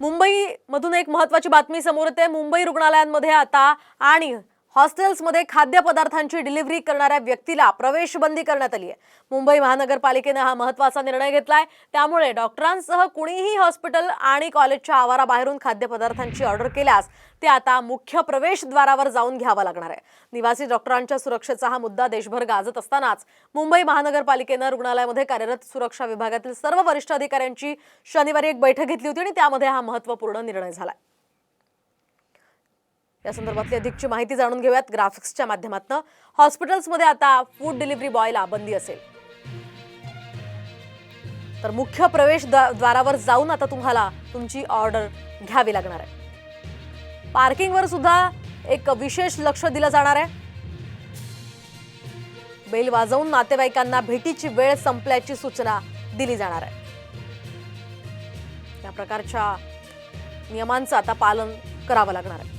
मुंबईमधून एक महत्वाची बातमी समोर येते. मुंबई रुग्णालयांमध्ये आता आणि हॉस्टेल्समध्ये खाद्यपदार्थांची डिलिव्हरी करणाऱ्या व्यक्तीला प्रवेश बंदी करण्यात आली आहे. मुंबई महानगरपालिकेनं हा महत्त्वाचा निर्णय घेतलाय. त्यामुळे डॉक्टरांसह कुणीही हॉस्पिटल आणि कॉलेजच्या आवाराबाहेरून खाद्यपदार्थांची ऑर्डर केल्यास ते आता मुख्य प्रवेशद्वारावर जाऊन घ्यावं लागणार आहे. निवासी डॉक्टरांच्या सुरक्षेचा हा मुद्दा देशभर गाजत असतानाच मुंबई महानगरपालिकेनं रुग्णालयामध्ये कार्यरत सुरक्षा विभागातील सर्व वरिष्ठ अधिकाऱ्यांची शनिवारी एक बैठक घेतली होती आणि त्यामध्ये हा महत्त्वपूर्ण निर्णय झाला या संदर्भातली अधिकची माहिती जाणून घेऊयात ग्राफिक्सच्या माध्यमातून. हॉस्पिटल्समध्ये आता फूड डिलिव्हरी बॉयला बंदी असेल. तर मुख्य प्रवेश द्वारावर जाऊन आता तुम्हाला तुमची ऑर्डर घ्यावी लागणार आहे. पार्किंगवर सुद्धा एक विशेष लक्ष दिलं जाणार आहे. बेल वाजवून नातेवाईकांना भेटीची वेळ संपल्याची सूचना दिली जाणार आहे. या प्रकारच्या नियमांचं आता पालन करावं लागणार आहे.